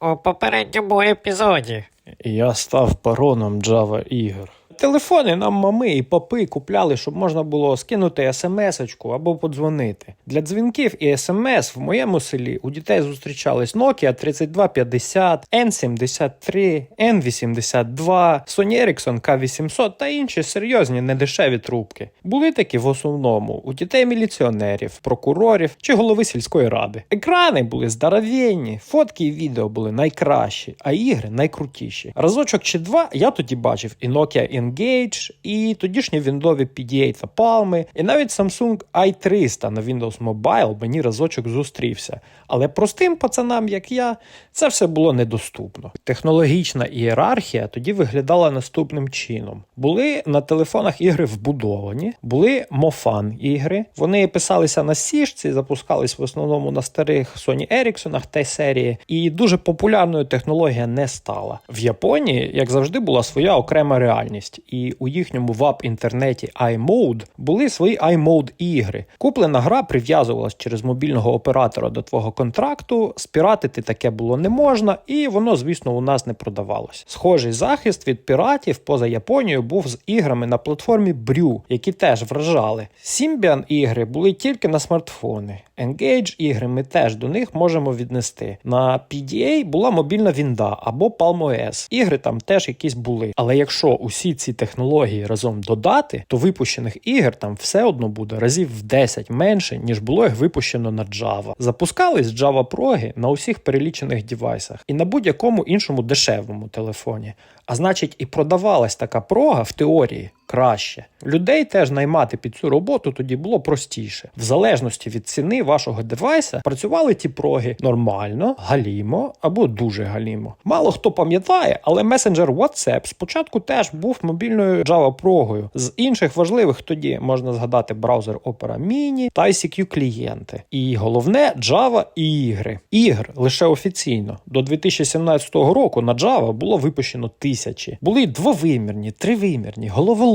У попередньому епізоді. Я став пароном Java ігор. Телефони нам мами і папи купляли, щоб можна було скинути смс-очку або подзвонити. Для дзвінків і смс в моєму селі у дітей зустрічались Nokia 3250, N73, N82, Sony Ericsson K800 та інші серйозні недешеві трубки. Були такі в основному у дітей міліціонерів, прокурорів чи голови сільської ради. Екрани були здоровенні, фотки і відео були найкращі, а ігри найкрутіші. Разочок чи два я тоді бачив і Nokia Engage, і тодішні віндові PDA та Palm, і навіть Samsung i300 на Windows Mobile мені разочок зустрівся. Але простим пацанам, як я, це все було недоступно. Технологічна ієрархія тоді виглядала наступним чином: були на телефонах ігри вбудовані, були мофан ігри. Вони писалися на сішці, запускались в основному на старих Sony Ericsson та серії, і дуже популярною технологія не стала. В Японії, як завжди, була своя окрема реальність, і у їхньому веб-інтернеті iMode були свої iMode ігри. Куплена гра прив'язувалась через мобільного оператора до твого контракту. Спіратити таке було не можна, і воно, звісно, у нас не продавалось. Схожий захист від піратів поза Японією був з іграми на платформі Brew, які теж вражали. Symbian ігри були тільки на смартфони. Engage ігри ми теж до них можемо віднести. На PDA була мобільна Вінда або Palm OS. Ігри там теж якісь були. Але якщо усі ці технології разом додати, то випущених ігор там все одно буде разів в 10 менше, ніж було їх випущено на Java. Запускались Java проги на усіх перелічених девайсах і на будь-якому іншому дешевому телефоні. А значить, і продавалась така прога в теорії краще. Людей теж наймати під цю роботу тоді було простіше. В залежності від ціни вашого девайса працювали ті проги нормально, галімо або дуже галімо. Мало хто пам'ятає, але месенджер WhatsApp спочатку теж був мобільною Java прогою. З інших важливих тоді можна згадати браузер Opera Mini та ICQ клієнти. І головне Java і ігри. Ігр лише офіційно. До 2017 року на Java було випущено тисячі. Були двовимірні, тривимірні,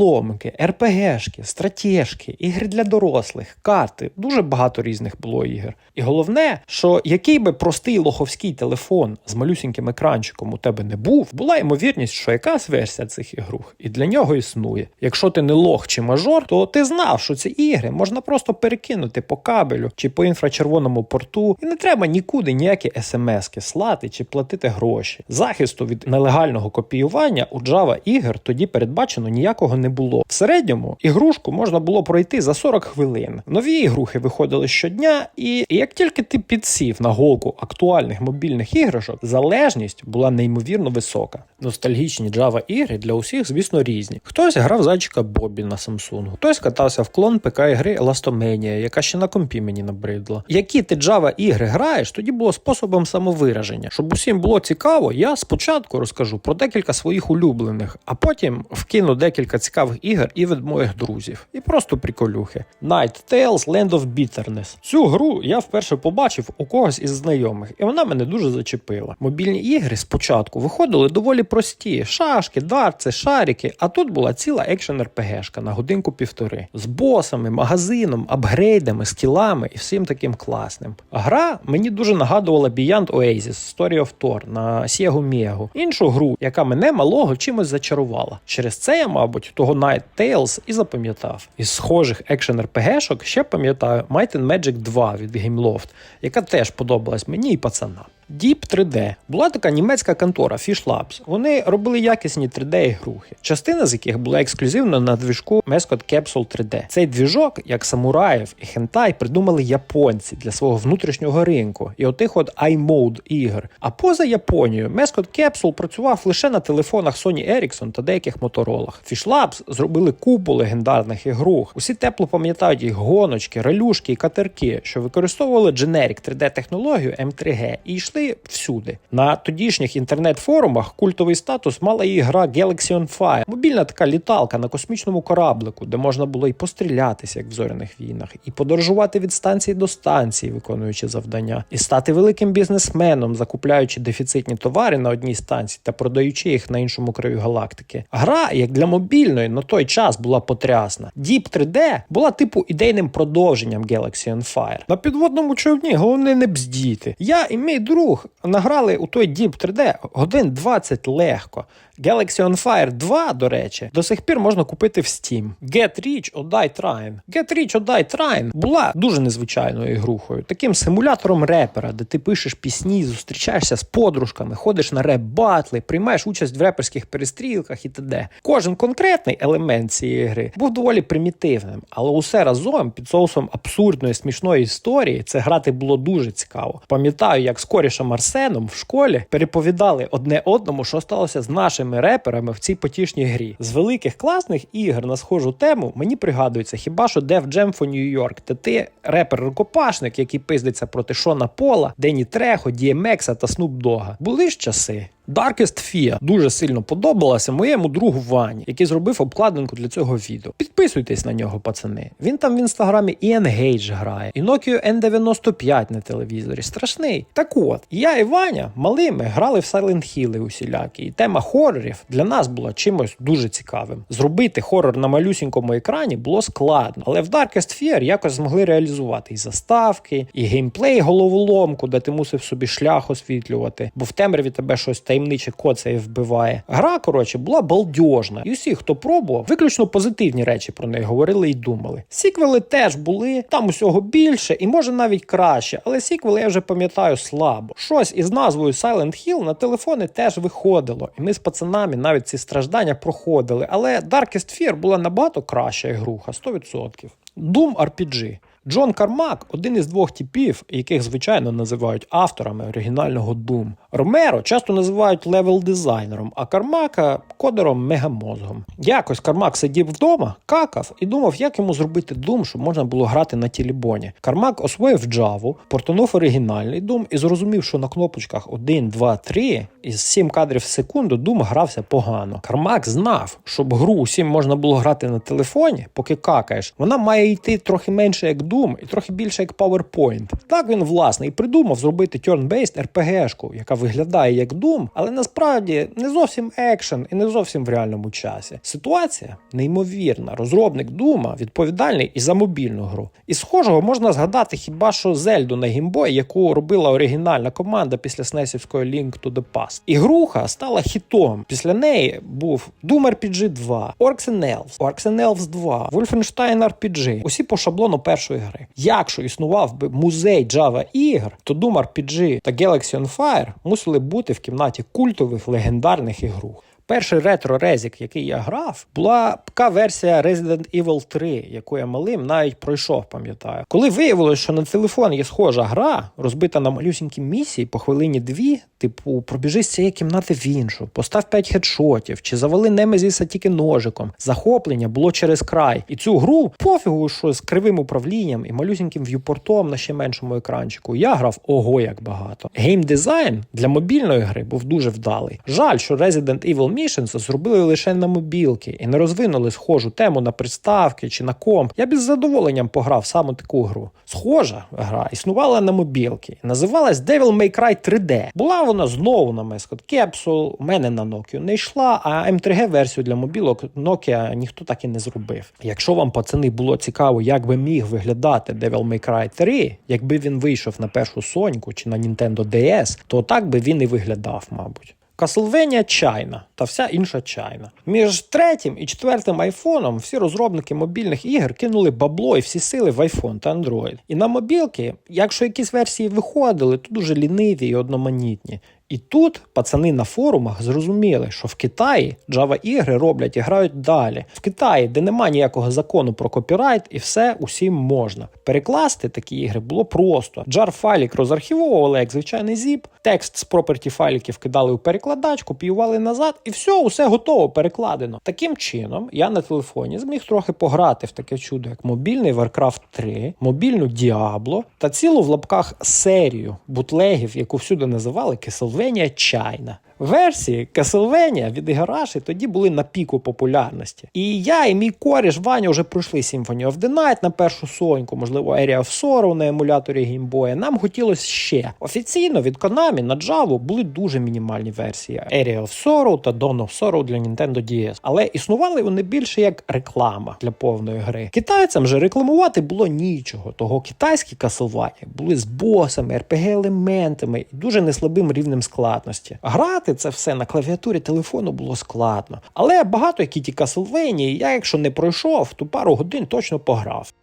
головоломки, РПГшки, стратежки, ігри для дорослих, карти. Дуже багато різних було ігор. І головне, що який би простий лоховський телефон з малюсіньким екранчиком у тебе не був, була ймовірність, що якась версія цих ігрух і для нього існує. Якщо ти не лох чи мажор, то ти знав, що ці ігри можна просто перекинути по кабелю чи по інфрачервоному порту, і не треба нікуди ніякі смски слати чи платити гроші. Захисту від нелегального копіювання у Java ігор тоді передбачено ніякого не було. В середньому ігрушку можна було пройти за 40 хвилин. Нові ігрухи виходили щодня, і як тільки ти підсів на голку актуальних мобільних іграшок, залежність була неймовірно висока. Ностальгічні Java ігри для усіх, звісно, різні. Хтось грав зайчика Бобі на Samsung, хтось катався в клон ПК ігри Elastomania, яка ще на компі мені набридла. Які ти Java ігри граєш, тоді було способом самовираження. Щоб усім було цікаво, я спочатку розкажу про декілька своїх улюблених, а потім вкину декілька цікавих ігор і від моїх друзів. І просто приколюхи. Night Tales Land of Bitterness. Цю гру я вперше побачив у когось із знайомих, і вона мене дуже зачепила. Мобільні ігри спочатку виходили доволі прості: шашки, дартси, шарики. А тут була ціла екшен РПГшка на годинку півтори з босами, магазином, апгрейдами, скілами і всім таким класним. Гра мені дуже нагадувала Beyond Oasis Story of Thor на Sega Mega. Іншу гру, яка мене малого чимось зачарувала. Через це я, мабуть, того Night Tales і запам'ятав. Із схожих екшен РПГшок ще пам'ятаю Might and Magic 2 від Gameloft, яка теж подобалась мені і пацанам. Deep 3D була така німецька контора Fish Labs. Вони робили якісні 3D-ігрухи, частина з яких була ексклюзивно на двіжку Mescot Capsule 3D. Цей двіжок, як самураїв і хентай, придумали японці для свого внутрішнього ринку і отих от iMode ігор. А поза Японією Mescot Capsule працював лише на телефонах Sony Ericsson та деяких моторолах. Fish Labs зробили купу легендарних ігрух. Усі тепло пам'ятають їх гоночки, релюшки і катерки, що використовували Generic 3D-технологію M3G і йшли всюди. На тодішніх інтернет-форумах культовий статус мала і гра Galaxy on Fire, мобільна така літалка на космічному кораблику, де можна було і пострілятися, як в зоряних війнах, і подорожувати від станції до станції, виконуючи завдання, і стати великим бізнесменом, закупляючи дефіцитні товари на одній станції та продаючи їх на іншому краю галактики. Гра, як для мобільної, на той час була потрясна. Deep 3D була типу ідейним продовженням Galaxy on Fire. На підводному човні головне не бздіти. Я і мій друг гру награли у той Deep 3D годин 20 легко. Galaxy on Fire 2, до речі, до сих пір можна купити в Steam. Get Rich or Die Trying. Get Rich or Die Trying була дуже незвичайною ігрухою, таким симулятором репера, де ти пишеш пісні, зустрічаєшся з подружками, ходиш на реп-батли, приймаєш участь в реперських перестрілках і т.д. Кожен конкретний елемент цієї гри був доволі примітивним, але усе разом під соусом абсурдної смішної історії це грати було дуже цікаво. Пам'ятаю, як з корішем Арсеном в школі переповідали одне одному, що сталося з нашими реперами в цій потішній грі. З великих класних ігор на схожу тему мені пригадується хіба що Def Jam for New York, де ти репер-рукопашник, який пиздиться проти Шона Пола, Дені Трехо, Діємекса та Снуп Дога. Були ж часи. Darkest Fear дуже сильно подобалася моєму другу Вані, який зробив обкладинку для цього відео. Підписуйтесь на нього, пацани. Він там в інстаграмі і Engage грає, і Nokia N95 на телевізорі. Страшний. Так от, я і Ваня малими грали в Silent Hill усілякі, і тема хорорів для нас була чимось дуже цікавим. Зробити хорор на малюсінькому екрані було складно, але в Darkest Fear якось змогли реалізувати і заставки, і геймплей головоломку, де ти мусив собі шлях освітлювати, бо в темряві тебе щось таємниче коцає вбиває. Гра, коротше, була балдьожна. І усі, хто пробував, виключно позитивні речі про неї говорили і думали. Сіквели теж були, там усього більше і може навіть краще, але сіквели я вже пам'ятаю слабо. Щось із назвою Silent Hill на телефони теж виходило, і ми з пацанами навіть ці страждання проходили. Але Darkest Fear була набагато краща ігруха, 100%. Doom RPG. Джон Кармак один із двох типів, яких звичайно називають авторами оригінального Doom. Ромеро часто називають левел дизайнером, а Кармака кодером мегамозгом. Якось Кармак сидів вдома, какав і думав, як йому зробити Doom, щоб можна було грати на тілібоні. Кармак освоїв Java, портанув оригінальний Doom і зрозумів, що на кнопочках 1, 2, 3 із 7 кадрів в секунду Doom грався погано. Кармак знав, щоб гру усім можна було грати на телефоні, поки какаєш, вона має йти трохи менше як Doom і трохи більше як PowerPoint. Так він власне і придумав зробити turn-based RPG-шку, яка виглядає як Doom, але насправді не зовсім екшен і не зовсім в реальному часі. Ситуація неймовірна. Розробник Дума відповідальний і за мобільну гру. І схожого можна згадати хіба що Зельду на гімбой, яку робила оригінальна команда після снесівської Link to the Past. Ігруха стала хітом. Після неї був Doom RPG 2, Orcs and Elves, Orcs and Elves 2, Wolfenstein RPG. Усі по шаблону першої гри. Якщо існував би музей Java ігр, то Doom RPG та Galaxy on Fire мусили бути в кімнаті культових легендарних ігрух. Перший ретро-резік, який я грав, була ПК-версія Resident Evil 3, яку я малим навіть пройшов, пам'ятаю. Коли виявилось, що на телефон є схожа гра, розбита на малюсінькі місії по хвилині дві, типу, пробіжи з цієї кімнати в іншу, постав 5 хедшотів, чи завали Немезіса тільки ножиком. Захоплення було через край. І цю гру пофігу, що з кривим управлінням і малюсіньким в'юпортом на ще меншому екранчику. Я грав ого як багато. Геймдизайн для мобільної гри був дуже вдалий. Жаль, що Resident Evil Missions зробили лише на мобілки і не розвинули схожу тему на приставки чи на комп. Я б із задоволенням пограв саме таку гру. Схожа гра існувала на мобілки. Називалась Devil May Cry 3D. Була вона знову на Mescot Capsule, у мене на Nokia не йшла, а M3G версію для мобілок Nokia ніхто так і не зробив. Якщо вам, пацани, було цікаво, як би міг виглядати Devil May Cry 3, якби він вийшов на першу Соньку чи на Nintendo DS, то так би він і виглядав, мабуть. Castlevania чайна та вся інша чайна. Між третім і четвертим айфоном всі розробники мобільних ігор кинули бабло і всі сили в iPhone та Android. І на мобілки, якщо якісь версії виходили, то дуже ліниві і одноманітні. І тут пацани на форумах зрозуміли, що в Китаї Java ігри роблять і грають далі. В Китаї, де нема ніякого закону про копірайт, і все усім можна. Перекласти такі ігри було просто. Jar файлік розархівовували як звичайний зіп, текст з проперті файліків кидали у перекладач, копіювали назад, і все, усе готово, перекладено. Таким чином, я на телефоні зміг трохи пограти в таке чудо, як мобільний Warcraft 3, мобільну Diablo та цілу в лапках серію бутлегів, яку всюди називали Castlevania China. Версії Castlevania від Ігораші тоді були на піку популярності. І я і мій коріш Ваня вже пройшли Symphony of the Night на першу соньку, можливо, Area of Sorrow на емуляторі Boy. Нам хотілося ще. Офіційно від Konami на Java були дуже мінімальні версії Area of Sorrow та Dawn of Sorrow для Nintendo DS. Але існували вони більше як реклама для повної гри. Китайцям же рекламувати було нічого. Того китайські Castlevania були з босами, RPG-елементами і дуже неслабим рівнем складності. Грати це все на клавіатурі телефону було складно. Але багато які ті Castlevania, я якщо не пройшов, то пару годин точно пограв.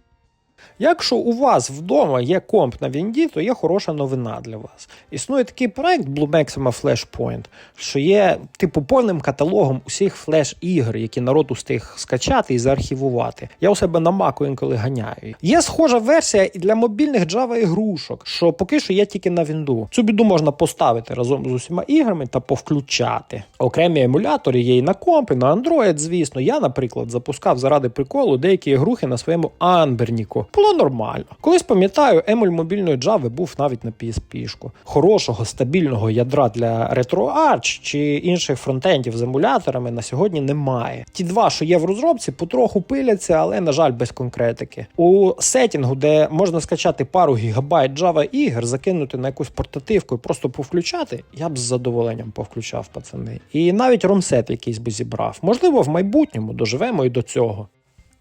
Якщо у вас вдома є комп на Вінді, то є хороша новина для вас. Існує такий проект Blue Maxima Flashpoint, що є типу повним каталогом усіх флеш-ігр, які народ устиг скачати і заархівувати. Я у себе на Mac інколи ганяю. Є схожа версія і для мобільних Java ігрушок, що поки що є тільки на Вінду. Цю біду можна поставити разом з усіма іграми та повключати. Окремі емулятори є і на комп, і на Android, звісно. Я, наприклад, запускав заради приколу деякі ігрухи на своєму Анберніку. Було нормально. Колись пам'ятаю, емуль мобільної Java був навіть на PSP-шку. Хорошого стабільного ядра для RetroArch чи інших фронтендів з емуляторами на сьогодні немає. Ті два, що є в розробці, потроху пиляться, але на жаль, без конкретики. У сетінгу, де можна скачати пару гігабайт Java ігор, закинути на якусь портативку і просто повключати, я б з задоволенням повключав пацани. І навіть ромсет якийсь би зібрав. Можливо, в майбутньому доживемо і до цього.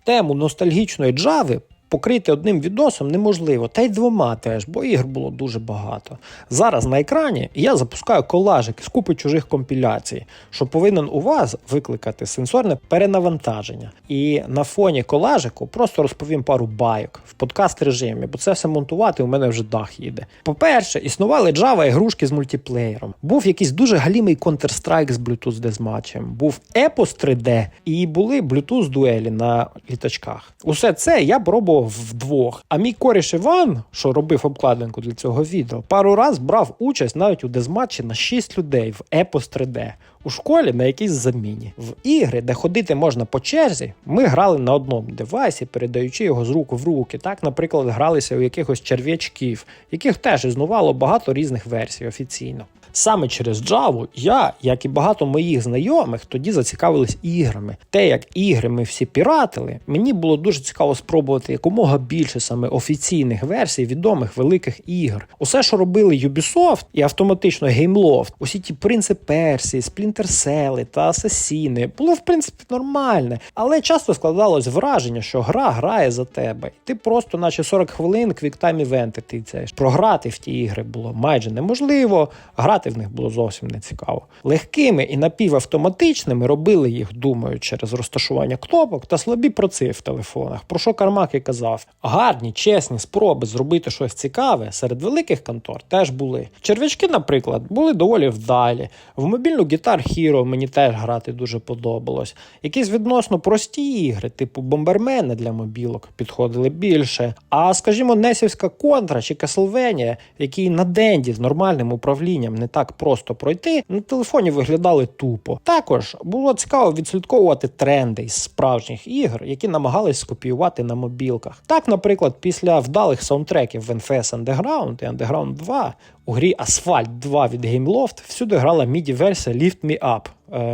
Тему ностальгічної Java покрити одним відосом неможливо, та й двома теж, бо ігр було дуже багато. Зараз на екрані я запускаю колажик з купи чужих компіляцій, що повинен у вас викликати сенсорне перенавантаження. І на фоні колажику просто розповім пару байок в подкаст режимі, бо це все монтувати у мене вже дах їде. По-перше, існували Java ігрушки з мультиплеєром. Був якийсь дуже галімий Counter-Strike з Bluetooth дезматчем, був Epos 3D і були Bluetooth дуелі на літачках. Усе це я пробував вдвох. А мій коріш Іван, що робив обкладинку для цього відео, пару раз брав участь навіть у дезматчі на 6 людей в Epos 3D. У школі на якійсь заміні. В ігри, де ходити можна по черзі, ми грали на одному девайсі, передаючи його з рук в руки. Так, наприклад, гралися у якихось черв'ячків, яких теж існувало багато різних версій офіційно. Саме через Java я, як і багато моїх знайомих, тоді зацікавились іграми. Те, як ігри ми всі піратили, мені було дуже цікаво спробувати якомога більше саме офіційних версій відомих великих ігор. Усе, що робили Ubisoft і автоматично Gameloft, усі ті принци Персії, Cell та Асасіни, було в принципі нормальне, але часто складалось враження, що гра грає за тебе. Ти просто, наче 40 хвилин, квіктайм івенти тицяєш. Програти в ті ігри було майже неможливо. Грати в них було зовсім не цікаво. Легкими і напівавтоматичними робили їх, думаю, через розташування кнопок та слабі проци в телефонах. Про що Кармак і казав: гарні, чесні спроби зробити щось цікаве серед великих контор теж були. Черв'ячки, наприклад, були доволі вдалі. В мобільну Guitar Hero мені теж грати дуже подобалось. Якісь відносно прості ігри, типу бомбермени для мобілок, підходили більше. А скажімо, Несівська контра чи Castlevania, які на денді з нормальним управлінням не так просто пройти, на телефоні виглядали тупо. Також було цікаво відслідковувати тренди із справжніх ігор, які намагались скопіювати на мобілках. Так, наприклад, після вдалих саундтреків в NFS Underground і Underground 2 у грі Asphalt 2 від Gameloft всюди грала міді версія Lift Me Up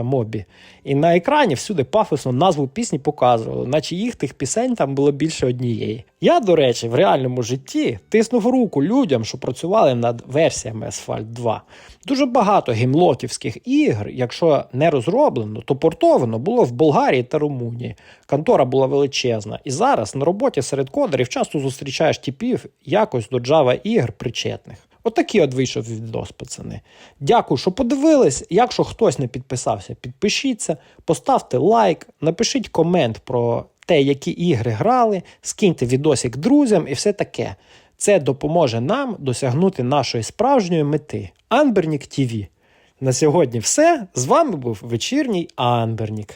мобі. І на екрані всюди пафосно назву пісні показували, наче їх тих пісень там було більше однієї. Я, до речі, в реальному житті тиснув руку людям, що працювали над версіями Asphalt 2. Дуже багато геймлотівських ігр, якщо не розроблено, то портовано було в Болгарії та Румунії. Контора була величезна. І зараз на роботі серед кодерів часто зустрічаєш типів якось до Java ігр причетних. Отакий от вийшов відос, пацани. Дякую, що подивились. Якщо хтось не підписався, підпишіться, поставте лайк, напишіть комент про те, які ігри грали, скиньте відосик друзям і все таке. Це допоможе нам досягнути нашої справжньої мети. Анбернік ТВ. На сьогодні все. З вами був вечірній Анбернік.